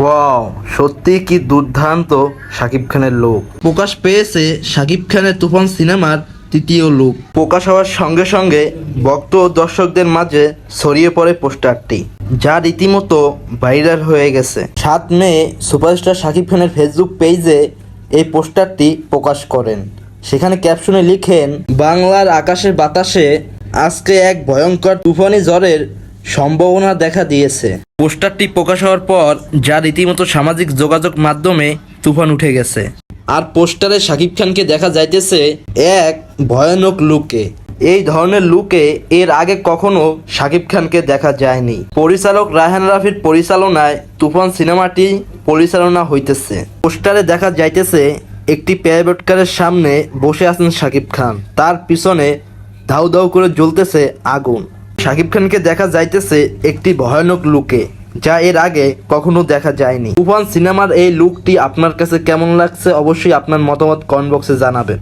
Wow সত্যি কি দুর্দান্ত শাকিব খানের লোক। প্রকাশ পেয়েছে শাকিব খানের তুফান সিনেমার তৃতীয় লুক প্রকাশ হওয়ার সঙ্গে সঙ্গে ভক্ত ও দর্শকদের মাঝে ছড়িয়ে পড়ে পোস্টারটি যা রীতিমতো ভাইরাল হয়ে গেছে। সাত মে সুপারস্টার শাকিব খানের ফেসবুক পেজে এই পোস্টারটি প্রকাশ করেন। সেখানে ক্যাপশনে লিখেন বাংলার আকাশের বাতাসে আজকে এক ভয়ঙ্কর তুফানি ঝড়ের সম্ভাবনা দেখা দিয়েছে। পোস্টারটি প্রকাশ হওয়ার পর যা রীতিমতো সামাজিক যোগাযোগ মাধ্যমে তুফান উঠে গেছে। আর পোস্টারে শাকিব খানকে দেখা যাইতেছে এক ভয়ানক লুকে। এই ধরনের লুকে এর আগে কখনো শাকিব খানকে দেখা যায়নি। পরিচালক রায়হান রাফির পরিচালনায় তুফান সিনেমাটি পরিচালনা হইতেছে। পোস্টারে দেখা যাইতেছে একটি প্রাইভেট কারের সামনে বসে আছেন শাকিব খান। তার পিছনে ধাউ ধাউ করে জ্বলতেছে আগুন। শাকিব খানকে দেখা যাইতেছে একটি ভয়ানক লুকে, যা এর আগে কখনো দেখা যায়নি। তুফান সিনেমার এই লুকটি আপনার কাছে কেমন লাগছে অবশ্যই আপনার মতামত কমেন্ট বক্সে জানাবেন।